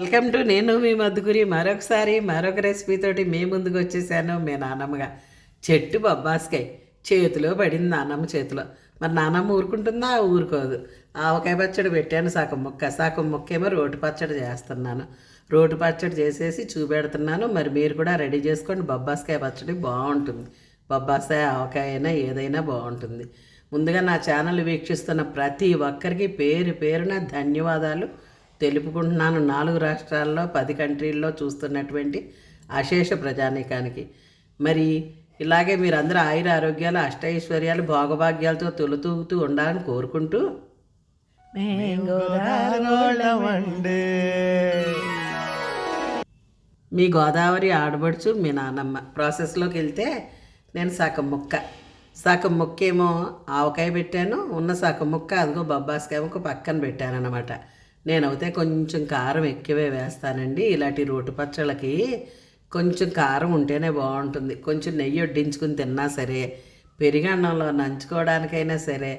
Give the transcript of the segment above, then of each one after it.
Welcome to నేను మీ మధుగురి మరొకసారి మరొక రెసిపీతోటి మీ ముందుకు వచ్చేసాను మీ నాన్నమ్మగా చెట్టు బొబ్బాస్కాయ చేతిలో పడింది నాన్నమ్మ చేతిలో. మరి నాన్నమ్మ ఊరుకుంటుందా? ఊరుకోదు. ఆవకాయ పచ్చడి పెట్టాను సగం ముక్క. సగం ముక్క ఏమో రోటి పచ్చడి చేస్తున్నాను. రోటి పచ్చడి చేసేసి చూపెడుతున్నాను. మరి మీరు కూడా రెడీ చేసుకోండి. బొబ్బాస్కాయ పచ్చడి బాగుంటుంది. బొబ్బాస్కాయ ఆవకాయ అయినా ఏదైనా బాగుంటుంది. ముందుగా నా ఛానల్ వీక్షిస్తున్న ప్రతి ఒక్కరికి పేరు పేరున ధన్యవాదాలు. తెలుపుకుంటున్నాను. నాలుగు రాష్ట్రాల్లో పది కంట్రీల్లో చూస్తున్నటువంటి అశేష ప్రజానీకానికి. మరి ఇలాగే మీరందరూ ఆయుర ఆరోగ్యాలు అష్టైశ్వర్యాలు భోగభాగ్యాలతో తొలుతూగుతూ ఉండాలని కోరుకుంటూ. మీ గోదావరి ఆడబడుచు మీ నాన్నమ్మ ప్రాసెస్లోకి వెళ్తే నేను సగం ముక్క. సగం ముక్క ఏమో ఆవకాయ పెట్టాను. ఉన్న సగం ముక్క అదిగో బొబ్బాస్కాయ ముక్క పక్కన పెట్టాను అనమాట నేనైతే కొంచెం కారం ఎక్కువే వేస్తానండి. ఇలాంటి రోటి పచ్చళ్ళకి కొంచెం కారం ఉంటేనే బాగుంటుంది. కొంచెం నెయ్యి వడ్డించుకుని తిన్నా సరే పెరిగన్నంలో నంచుకోవడానికైనా సరే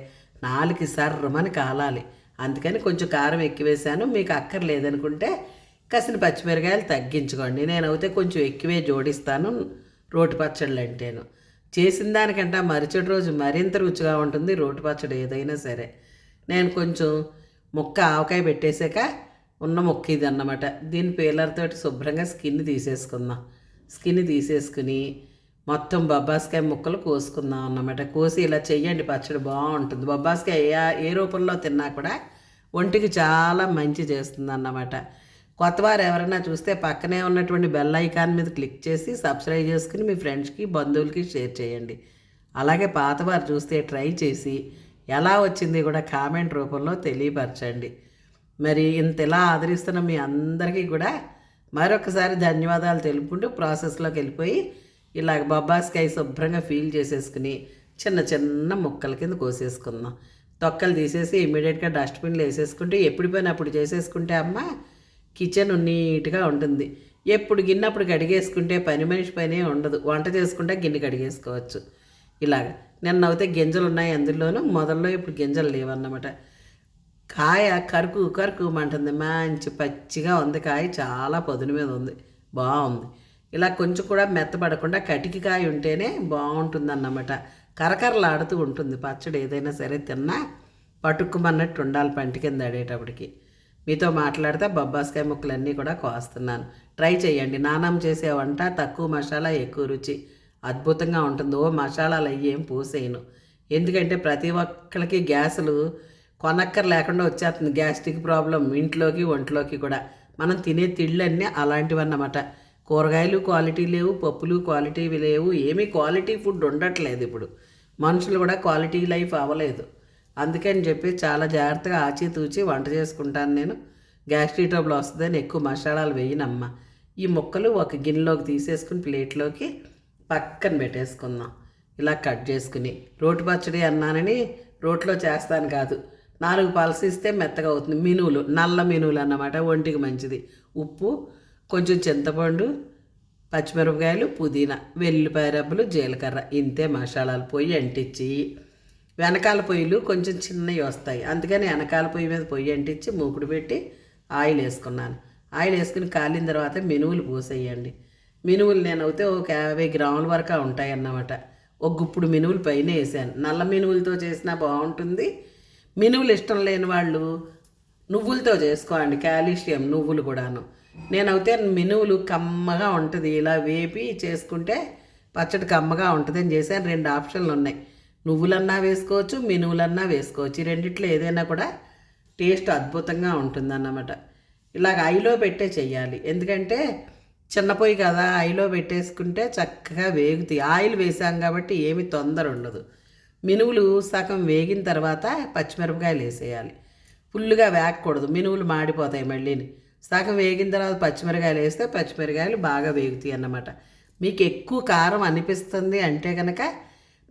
నాలుగు సర్రమని కాలాలి. అందుకని కొంచెం కారం ఎక్కువేసాను మీకు అక్కర్లేదనుకుంటే కసిన పచ్చిమిరకాయలు తగ్గించుకోండి. నేనైతే కొంచెం ఎక్కువే జోడిస్తాను రోటి పచ్చళ్ళు అంటేను. చేసిన దానికంటే మరుసటి రోజు మరింత రుచిగా ఉంటుంది రోటి పచ్చడి ఏదైనా సరే. నేను కొంచెం ముక్క ఆవకాయ పెట్టేశాక ఉన్న ముక్క ఇది అన్నమాట. దీని పీలర్తో శుభ్రంగా స్కిన్ తీసేసుకుందాం. స్కిన్ తీసేసుకుని మొత్తం బొబ్బాస్కాయ ముక్కలు కోసుకుందాం అన్నమాట. కోసి ఇలా చెయ్యండి పచ్చడి బాగుంటుంది. బొబ్బాస్కాయ ఏ ఏ రూపంలో తిన్నా కూడా ఒంటికి చాలా మంచి చేస్తుంది అన్నమాట. కొత్తవారు ఎవరైనా చూస్తే పక్కనే ఉన్నటువంటి బెల్ ఐకాన్ మీద క్లిక్ చేసి సబ్స్క్రైబ్ చేసుకుని మీ ఫ్రెండ్స్కి బంధువులకి షేర్ చేయండి. అలాగే పాతవారు చూస్తే ట్రై చేసి ఎలా వచ్చింది కూడా కామెంట్ రూపంలో తెలియపరచండి. మరి ఇంత ఇలా ఆదరిస్తున్న మీ అందరికీ కూడా మరొకసారి ధన్యవాదాలు తెలుపుకుంటూ ప్రాసెస్లోకి వెళ్ళిపోయి ఇలాగ బొబ్బాస్కాయ శుభ్రంగా ఫీల్ చేసేసుకుని చిన్న చిన్న ముక్కల కింద కోసేసుకుందాం. తొక్కలు తీసేసి ఇమీడియట్గా డస్ట్బిన్లు వేసేసుకుంటే ఎప్పుడు పని అప్పుడు చేసేసుకుంటే అమ్మ కిచెన్ నీట్గా ఉంటుంది. ఎప్పుడు గిన్నెప్పుడు కడిగేసుకుంటే పని మనిషి పనే ఉండదు. వంట చేసుకుంటే గిన్నె కడిగేసుకోవచ్చు. ఇలాగ నిన్న అయితే గింజలు ఉన్నాయి అందులోనూ మొదల్లో ఇప్పుడు గింజలు లేవన్నమాట. కాయ కరుకు కరుకు మంటుంది మంచి పచ్చిగా ఉంది కాయ చాలా పొదుని మీద ఉంది. బాగుంది. ఇలా కొంచెం కూడా మెత్తపడకుండా కటికి కాయ ఉంటేనే బాగుంటుంది అన్నమాట కరకరలాడుతూ ఉంటుంది. పచ్చడి ఏదైనా సరే తిన్నా పట్టుకుమన్నట్టు ఉండాలి పంటి కింద అడేటప్పటికి మీతో మాట్లాడితే బొబ్బాస్కాయ ముక్కలన్నీ కూడా కోస్తున్నాను. ట్రై చేయండి. నానం చేసే వంట తక్కువ మసాలా ఎక్కువ రుచి. అద్భుతంగా ఉంటుంది ఓ మసాలాలు అవి ఏం పూసేయను. ఎందుకంటే ప్రతి ఒక్కరికి గ్యాసులు కొనక్కర లేకుండా వచ్చేస్తుంది. గ్యాస్ట్రిక్ ప్రాబ్లం ఇంట్లోకి ఒంట్లోకి కూడా. మనం తినే తిళ్ళన్నీ అలాంటివన్నమాట. కూరగాయలు క్వాలిటీ లేవు పప్పులు క్వాలిటీ లేవు ఏమీ క్వాలిటీ ఫుడ్ ఉండట్లేదు ఇప్పుడు. మనుషులు కూడా క్వాలిటీ లైఫ్ అవ్వలేదు. అందుకని చెప్పి చాలా జాగ్రత్తగా ఆచితూచి వంట చేసుకుంటాను నేను. గ్యాస్ట్రిక్ ట్రబుల్ వస్తుందని ఎక్కువ మసాలాలు వేయనమ్మ. ఈ ముక్కలు ఒక గిన్నెలోకి తీసేసుకుని ప్లేట్లోకి పక్కన పెట్టేసుకుందాం. ఇలా కట్ చేసుకుని రోటి పచ్చడి అన్నానని రోట్లో చేస్తాను కాదు. నాలుగు పలసిస్తే మెత్తగా అవుతుంది. మినువులు నల్ల మినువులు అన్నమాట ఒంటికి మంచిది. ఉప్పు కొంచెం చింతపండు పచ్చిమిరపకాయలు పుదీనా వెల్లిపాయ రబ్బలు జీలకర్ర. ఇంతే మసాలాలు పొయ్యి అంటించి. వెనకాల పొయ్యిలు కొంచెం చిన్నవి వస్తాయి. అందుకని వెనకాల పొయ్యి మీద పొయ్యి అంటించి మూకుడు పెట్టి ఆయిల్ వేసుకున్నాను. ఆయిల్ వేసుకుని కాలిన తర్వాత మినువులు పోసేయండి. మినువులు నేను అయితే ఒక యాభై గ్రాముల వరకు ఉంటాయి అన్నమాట. ఒక గుప్పుడు మినువులు పైన వేసాను. నల్ల మినువులతో చేసినా బాగుంటుంది. మినువులు ఇష్టం లేని వాళ్ళు నువ్వులతో చేసుకోండి కాల్షియం నువ్వులు కూడాను. నేనైతే మినువులు కమ్మగా ఉంటుంది. ఇలా వేపి చేసుకుంటే పచ్చడి కమ్మగా ఉంటుంది అని చేశాను. రెండు ఆప్షన్లు ఉన్నాయి. నువ్వులన్నా వేసుకోవచ్చు మినువులన్నా వేసుకోవచ్చు. ఈ రెండిట్లో ఏదైనా కూడా టేస్ట్ అద్భుతంగా ఉంటుందన్నమాట. ఇలాగ ఐలో పెట్టే చెయ్యాలి. ఎందుకంటే చిన్న పొయ్యి కదా ఐలో పెట్టేసుకుంటే చక్కగా వేగుతాయి. ఆయిల్ వేసాం కాబట్టి ఏమి తొందర ఉండదు. మినువులు సగం వేగిన తర్వాత పచ్చిమిరపకాయలు వేసేయాలి. ఫుల్గా వేగకూడదు. మినువులు మాడిపోతాయి మళ్ళీని సగం వేగిన తర్వాత పచ్చిమిరకాయలు వేస్తే పచ్చిమిరకాయలు బాగా వేగుతాయి అన్నమాట. మీకు ఎక్కువ కారం అనిపిస్తుంది అంటే కనుక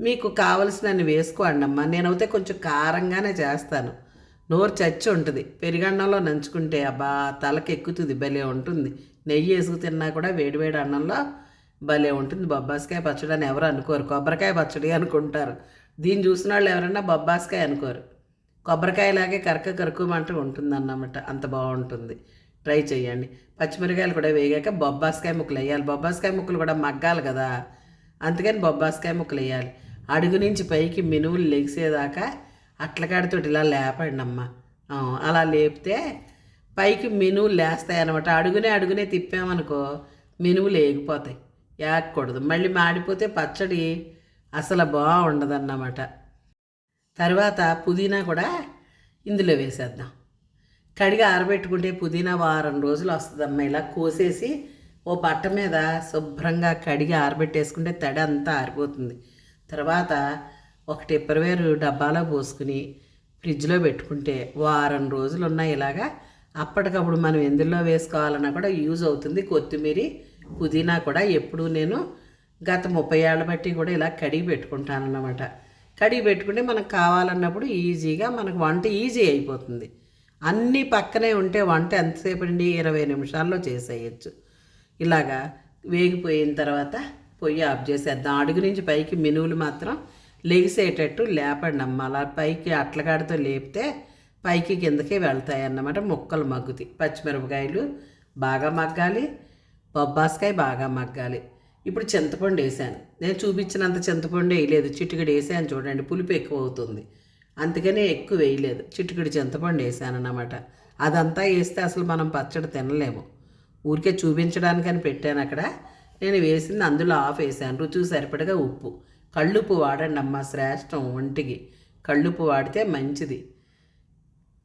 మీకు కావలసినన్ని వేసుకోండి అమ్మా. నేనైతే కొంచెం కారంగానే చేస్తాను. నోరు చచ్చి ఉంటుంది. పెరిగన్నంలో నంచుకుంటే అబ్బా తలకి ఎక్కుతుంది భలే ఉంటుంది. నెయ్యి వేసుకు తిన్నా కూడా వేడివేడి అన్నంలో భలే ఉంటుంది. బొబ్బాస్కాయ పచ్చడి అని ఎవరు అనుకోరు. కొబ్బరికాయ పచ్చడి అనుకుంటారు. దీన్ని చూసిన వాళ్ళు ఎవరైనా బొబ్బాస్కాయ అనుకోరు. కొబ్బరికాయలాగే కరక కరుకుమంటూ ఉంటుంది అన్నమాట అంత బాగుంటుంది. ట్రై చేయండి పచ్చిమిరకాయలు కూడా వేగాక బొబ్బాస్కాయ ముక్కలు వేయాలి. బొబ్బాస్కాయ ముక్కలు కూడా మగ్గాలి కదా. అందుకని బొబ్బాస్కాయ ముక్కలు వేయాలి. అడుగు నుంచి పైకి మినువులు లెగిసేదాకా అట్లకాడితోటి ఇలా లేపండి అమ్మ అలా లేపితే పైకి మినువులు లేస్తాయి అనమాట అడుగునే అడుగునే తిప్పామనుకో మినువులు ఏగిపోతాయి ఏగకూడదు మళ్ళీ మాడిపోతే పచ్చడి అసలు బాగుండదన్నమాట. తర్వాత పుదీనా కూడా ఇందులో వేసేద్దాం. కడిగి ఆరబెట్టుకుంటే పుదీనా వారం రోజులు వస్తుందమ్మా. ఇలా కోసేసి ఓ బట్ట మీద శుభ్రంగా కడిగి ఆరబెట్టేసుకుంటే తడి అంతా ఆరిపోతుంది. తర్వాత ఒక టిప్పర్వేరు డబ్బాలో పోసుకుని ఫ్రిడ్జ్లో పెట్టుకుంటే వారం రోజులు ఉన్నాయి ఇలాగా అప్పటికప్పుడు మనం ఎందులో వేసుకోవాలన్నా కూడా యూజ్ అవుతుంది. కొత్తిమీర పుదీనా కూడా ఎప్పుడు నేను గత ముప్పై ఏళ్ళ బట్టి కూడా ఇలా కడిగి పెట్టుకుంటాను అన్నమాట కడిగి పెట్టుకుంటే మనకు కావాలన్నప్పుడు ఈజీగా మనకు వంట ఈజీ అయిపోతుంది. అన్నీ పక్కనే ఉంటే వంట ఎంతసేపు అండి ఇరవై నిమిషాల్లో చేసేయచ్చు. ఇలాగా వేగిపోయిన తర్వాత పొయ్యి ఆఫ్ చేసేద్దాం. అడుగు నుంచి పైకి మినువులు మాత్రం లెగిసేటట్టు లేపండి అమ్మ. అలా పైకి అట్లగాడితో లేపితే పైకి కిందకి వెళ్తాయి అన్నమాట ముక్కలు మగ్గుతాయి. పచ్చిమిరపకాయలు బాగా మగ్గాలి బొబ్బాస్కాయ బాగా మగ్గాలి. ఇప్పుడు చింతపండు వేసాను. నేను చూపించినంత చింతపండు వేయలేదు చిటికెడు వేసాను చూడండి పులుపు ఎక్కువ అవుతుంది. అందుకనే ఎక్కువ వేయలేదు చిటికెడు చింతపండు వేసాను అన్నమాట. అదంతా వేస్తే అసలు మనం పచ్చడి తినలేము. ఊరికే చూపించడానికని పెట్టాను అక్కడ. నేను వేసింది అందులో ఆఫ్ వేసాను రుచి సరిపడగా ఉప్పు. కళ్ళుప్పు వాడండి అమ్మ శ్రేష్టం ఒంటికి. కళ్ళుప్పు వాడితే మంచిది.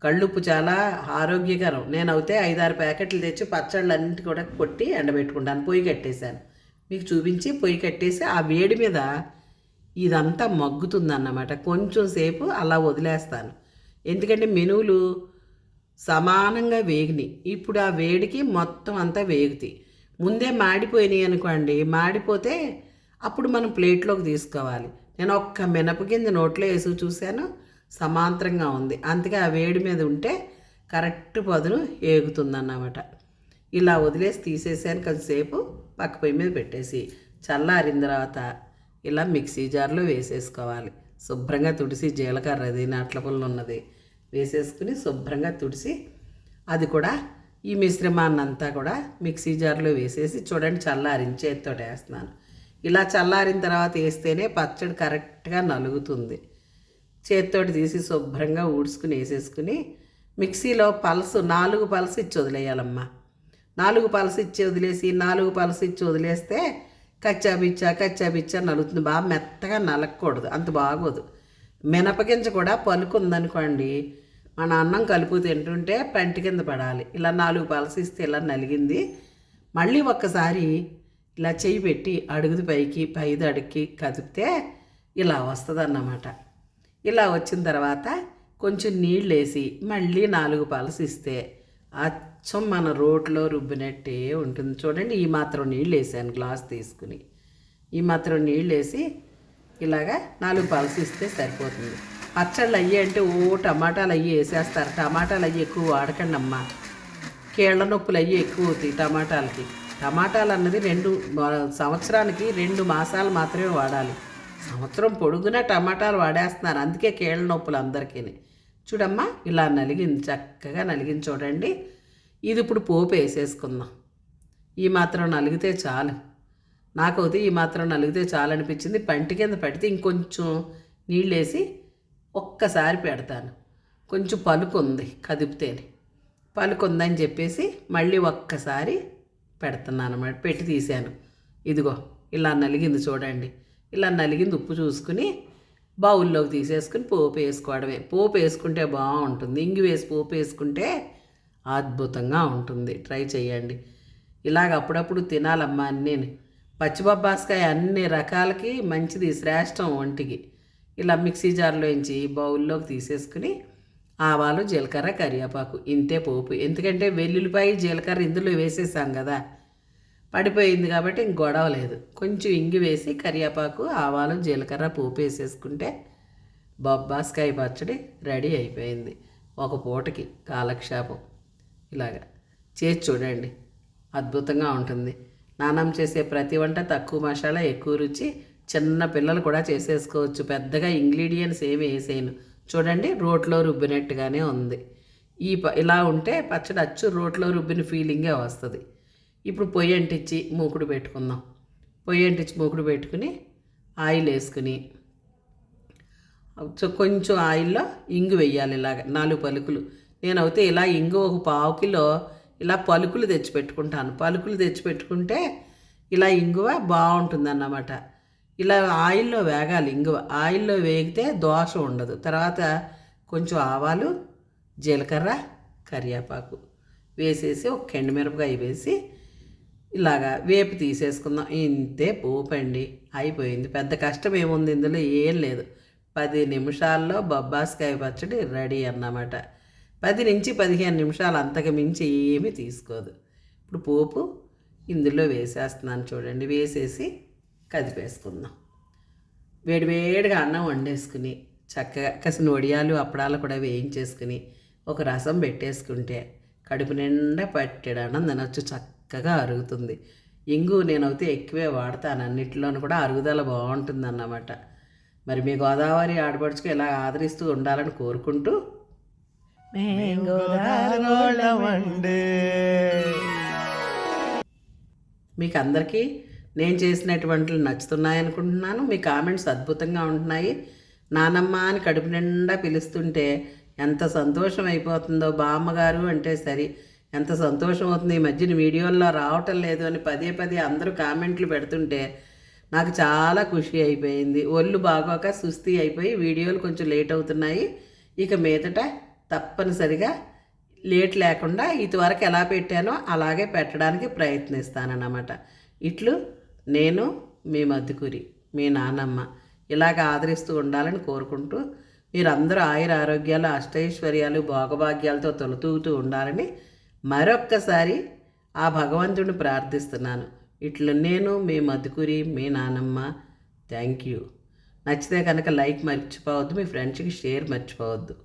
కళ్ళుప్పు చాలా ఆరోగ్యకరం. నేనైతే ఐదారు ప్యాకెట్లు తెచ్చి పచ్చళ్ళన్నింటి కూడా కొట్టి ఎండబెట్టుకుంటాను పొయ్యి కట్టేశాను. మీకు చూపించి పొయ్యి కట్టేసి ఆ వేడి మీద ఇదంతా మగ్గుతుందన్నమాట. కొంచెం సేపు అలా వదిలేస్తాను. ఎందుకంటే మెనువులు సమానంగా వేగినాయి. ఇప్పుడు ఆ వేడికి మొత్తం అంతా వేగుతాయి. ముందే మాడిపోయినాయి అనుకోండి మాడిపోతే అప్పుడు మనం ప్లేట్లోకి తీసుకోవాలి. నేను ఒక్క మినప కింద నోట్లో వేసి చూశాను. సమాంతరంగా ఉంది. అందుకే ఆ వేడి మీద ఉంటే కరెక్ట్ పదును ఏగుతుందన్నమాట. ఇలా వదిలేసి తీసేసాను కొద్దిసేపు పక్క పొయ్యి మీద పెట్టేసి. చల్లారిన తర్వాత ఇలా మిక్సీ జార్లో వేసేసుకోవాలి. శుభ్రంగా తుడిసి జీలకర్ర అది నాట్ల పుల్ల ఉన్నది. వేసేసుకుని శుభ్రంగా తుడిసి అది కూడా ఈ మిశ్రమాన్నంతా కూడా మిక్సీ జార్లో వేసేసి చూడండి చల్లారిన చేతితో వేస్తున్నాను. ఇలా చల్లారిన తర్వాత వేస్తేనే పచ్చడి కరెక్ట్గా నలుగుతుంది. చేతితోటి తీసి శుభ్రంగా ఊడ్చుకుని వేసేసుకుని మిక్సీలో పల్సు నాలుగు పలుసు ఇచ్చి వదిలేయాలమ్మా. నాలుగు పల్స్ ఇచ్చి వదిలేసి నాలుగు పల్స్ ఇచ్చి వదిలేస్తే కచ్చా కచ్చాబిచ్చా కచ్చా నలుగుతుంది బాగా మెత్తగా నలగకూడదు అంత బాగోదు. మినపగింజ కూడా పలుకు ఉందనుకోండి మన అన్నం కలుపు తింటుంటే పంటి కింద పడాలి. ఇలా నాలుగు పలసి ఇస్తే ఇలా నలిగింది. మళ్ళీ ఒక్కసారి ఇలా చేయి పెట్టి అడుగుది పైకి పైది అడుక్కి కదిపితే ఇలా వస్తుంది ఇలా వచ్చిన తర్వాత కొంచెం నీళ్ళు వేసి మళ్ళీ నాలుగు పలసి ఇస్తే అచ్చం మన రోట్లో రుబ్బినట్టే ఉంటుంది. చూడండి ఈ మాత్రం నీళ్ళు వేసాను గ్లాస్ తీసుకుని. ఈ మాత్రం నీళ్ళు వేసి ఇలాగా నాలుగు పలసి ఇస్తే సరిపోతుంది. పచ్చళ్ళు అయ్యి అంటే ఓ టమాటాలు అయ్యి వేసేస్తారు. టమాటాలు అయ్యి ఎక్కువ వాడకండి అమ్మా. కీళ్ళ నొప్పులు అయ్యి ఎక్కువ అవుతాయి టమాటాలకి. టమాటాలు అన్నది రెండు సంవత్సరానికి రెండు మాసాలు మాత్రమే వాడాలి. సంవత్సరం పొడుగునా టమాటాలు వాడేస్తున్నారు. అందుకే కీళ్ళ నొప్పులు అందరికీ చూడమ్మా ఇలా నలిగింది చక్కగా నలిగింది చూడండి. ఇది ఇప్పుడు పోపు వేసేసుకుందాం. ఈ మాత్రం నలిగితే చాలు. నాకైతే ఈ మాత్రం నలిగితే చాలు అనిపించింది. పంటి కింద పెడితే ఇంకొంచెం నీళ్ళు వేసి ఒక్కసారి పెడతాను. కొంచెం పలుకుంది కదిపితేనే. పలుకు ఉందని చెప్పేసి మళ్ళీ ఒక్కసారి పెడుతున్నాను అన్నమాట. పెట్టి తీశాను. ఇదిగో ఇలా నలిగింది చూడండి. ఇలా నలిగింది ఉప్పు చూసుకుని బౌల్లోకి తీసేసుకుని పోపు వేసుకోవడమే. పోపు వేసుకుంటే బాగుంటుంది. ఇంగి వేసి పోపు వేసుకుంటే అద్భుతంగా ఉంటుంది. ట్రై చేయండి. ఇలాగ అప్పుడప్పుడు తినాలమ్మా నేను పచ్చిబొబ్బాస్కాయ అన్ని రకాలకి మంచిది శ్రేష్టం ఒంటికి. ఇలా మిక్సీ జార్లో బౌల్లోకి తీసేసుకుని ఆవాలు జీలకర్ర కరివేపాకు ఇంతే పోపు. ఎందుకంటే వెల్లుల్లిపాయ జీలకర్ర ఇందులో వేసేసాం కదా. పడిపోయింది కాబట్టి ఇంక గొడవ లేదు. కొంచెం ఇంగి వేసి కరివేపాకు ఆవాలు జీలకర్ర పోపు వేసేసుకుంటే బొబ్బాస్కాయ పచ్చడి రెడీ అయిపోయింది. ఒక పూటకి కాలక్షేపం. ఇలాగా. చేసి చూడండి. అద్భుతంగా ఉంటుంది. నానం చేసే ప్రతి వంట తక్కువ మసాలా ఎక్కువ రుచి చిన్న పిల్లలు కూడా చేసేసుకోవచ్చు. పెద్దగా ఇంగ్రీడియంట్స్ ఏమి వేసేయను. చూడండి రోట్లో రుబ్బినట్టుగానే ఉంది. ఈ ప ఇలా ఉంటే పచ్చడి అచ్చు రోట్లో రుబ్బిన ఫీలింగే వస్తుంది. ఇప్పుడు పొయ్యి అంటించి మూకుడు పెట్టుకుందాం. పొయ్యి అంటించి మూకుడు పెట్టుకుని ఆయిల్ వేసుకుని. కొంచెం ఆయిల్లో ఇంగు వెయ్యాలి ఇలాగ నాలుగు పలుకులు. నేనైతే ఇలా ఇంగు ఒక పావు కిలో ఇలా పలుకులు తెచ్చి పెట్టుకుంటాను పలుకులు తెచ్చి పెట్టుకుంటే ఇలా ఇంగువ బాగుంటుందన్నమాట. ఇలా ఆయిల్లో వేగాలి ఇంగువ. ఆయిల్లో వేగితే దోష ఉండదు. తర్వాత కొంచెం ఆవాలు జీలకర్ర కరివేపాకు వేసేసి ఒక మిరపకాయ వేసి ఇలాగా వేపు తీసేసుకుందాం. ఇంతే పోపు అండి అయిపోయింది. పెద్ద కష్టం ఏముంది ఇందులో? ఏం లేదు. పది నిమిషాల్లో బొబ్బాస్కాయ పచ్చడి రెడీ అన్నమాట. పది నుంచి పదిహేను నిమిషాలు అంతకు మించి ఏమీ తీసుకోదు. ఇప్పుడు పోపు ఇందులో వేసేస్తున్నాను చూడండి. వేసేసి కదిపేసుకుందాం. వేడివేడిగా అన్నం వండేసుకుని చక్కగా కసిన వడియాలు అప్పడాలు కూడా వేయించేసుకుని ఒక రసం పెట్టేసుకుంటే కడుపు నిండా పట్టెడు అన్నం తినొచ్చు చక్కగా అరుగుతుంది. ఇంగు నేనైతే ఎక్కువే వాడతాను. అన్నిటిలోనూ కూడా అరుగుదల బాగుంటుంది అన్నమాట మరి మీ గోదావరి ఆడపడుచుకు ఇలా ఆదరిస్తూ ఉండాలని కోరుకుంటూ మీకు అందరికీ నేను చేసినటువంటి వంటలు నచ్చుతున్నాయి అనుకుంటున్నాను మీ కామెంట్స్ అద్భుతంగా ఉంటున్నాయి. నానమ్మ అని కడుపు నిండా పిలుస్తుంటే ఎంత సంతోషం అయిపోతుందో బామ్మగారు అంటే సరి. ఎంత సంతోషం అవుతుంది. ఈ మధ్యన వీడియోల్లో రావటం లేదు అని పదే పదే అందరూ కామెంట్లు పెడుతుంటే నాకు చాలా ఖుషి అయిపోయింది. ఒళ్ళు బాగోక సుస్థి అయిపోయి వీడియోలు కొంచెం లేట్ అవుతున్నాయి. ఇక మీదట తప్పనిసరిగా లేట్ లేకుండా ఇదివరకు ఎలా పెట్టానో అలాగే పెట్టడానికి ప్రయత్నిస్తానన్నమాట. ఇట్లు నేను మీ మధుకురి మీ నానమ్మ ఇలాగ ఆదరిస్తూ ఉండాలని కోరుకుంటూ మీరందరూ ఆయుర ఆరోగ్యాలు అష్టైశ్వర్యాలు భోగభాగ్యాలతో తొలతూగుతూ ఉండాలని మరొక్కసారి ఆ భగవంతుడిని ప్రార్థిస్తున్నాను. ఇట్లు నేను మీ మధుకురి మీ నానమ్మ థ్యాంక్ యూ. నచ్చితే కనుక లైక్ మర్చిపోవద్దు మీ ఫ్రెండ్స్కి షేర్ మర్చిపోవద్దు.